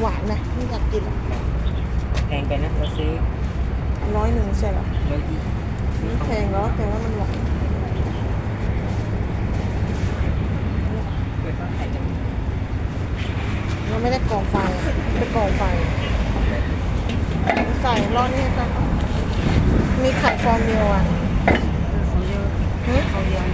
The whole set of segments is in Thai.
หวานไหมไม่อยากกินอะแพงไปนะเราซื้อร้อยหนึ่งใช่เหรอร้อยยี่ไม่แพงแล้วแต่ว่ามันหวานเปิดร้านขายจังเราไม่ได้ก่อไฟไปก่อไฟใส่รอดนี่จ้ะมีไข่ฟองเดียวอะ เขาเยอะ หึ เขาเยอะ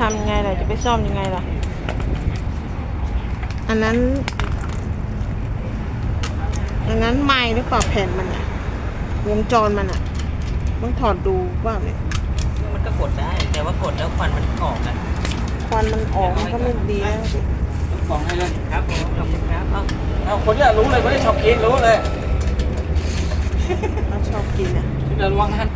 ทำยังไงล่ะ จะไปซ่อมยังไงล่ะ อันนั้น อันนั้นไม้หรือเปล่าแผ่นมันอะวงจรมันอะต้องถอดดูว่าเนี่ยมันก็กดได้ แต่ว่ากดแล้วควันมันออกอะควันมันออกมันก็ไม่ดีแล้วสิกล่องให้เลยครับผมขอบคุณครับเอ้าเอาคนเนี้ยรู้เลยคนที่ชอบกินรู้เลยเราชอบกินอะที่เดินระวังท่าน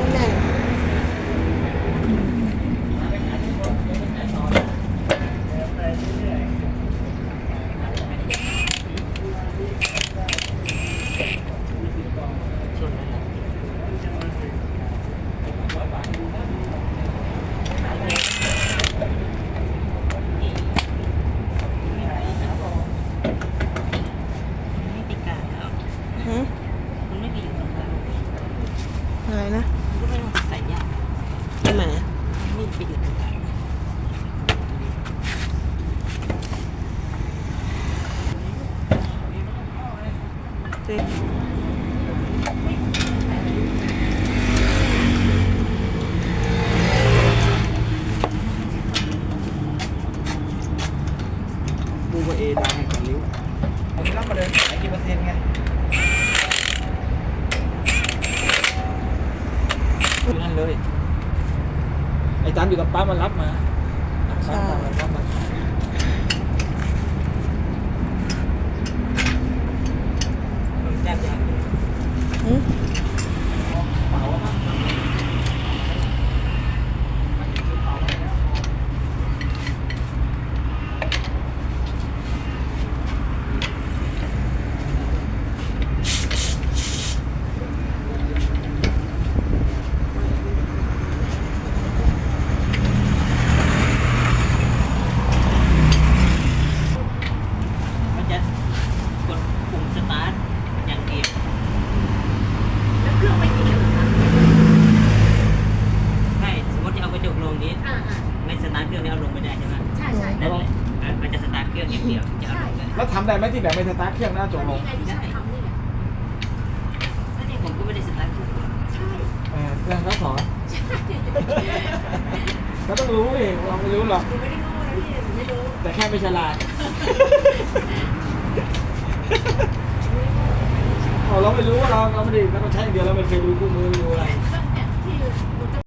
ไม่แน่น ช่วงนั้นน่ะไม่ติดกาแล้ว หึมันไม่มีอยู่ตรงกลางอะไรนะมันก็ไม่ต้องใส่ยากทำไมไม่ไปอยู่ตรงกลางเจ๊บูกับเอดาวแห่งแผ่นริ้วเอาที่รับมาเดินขายกี่เปอร์เซ็นต์ไง อยู่นั่นเลย ไอ้ตามอยู่กับป้ามันรับมาป้าตามมันรับมา มันแซ่บยัง หึ เปล่าอะมั้ง มันจะกดปุ่มสตาร์ทอย่างเดียว แล้วเครื่องไม่ติดเหรอคะ ใช่สมมติจะเอากระจกลงนี้ อ่าอ่า ไม่ สตาร์ทเครื่องนี้เอาลงไม่ได้ใช่ไหมใช่ใช่นั่นแหละเออมันจะสตาร์ทเครื่องอย่างเดียวถึงจะเอาลงได้แล้วทำได้ไหมที่แบบไม่สตาร์ทเครื่องหน้าจก็อลนี่งไงที่ฉันทำนี่ไงแล้วนี่ผมก็ไม่ได้สตาร์ทเครื่องใช่เออเรื่องเขาสอนใช่ก็ต้องรู้เองเราไม่รู้หรอก หนูไม่ได้โง่นะพี่หนูไม่รู้แต่แค่ไม่ฉลาดเราเราไม่รู้ว่าเราเราไม่ได้เราใช้อย่างเดียวเราไม่เคยดูคู่มือไม่ดูอะไร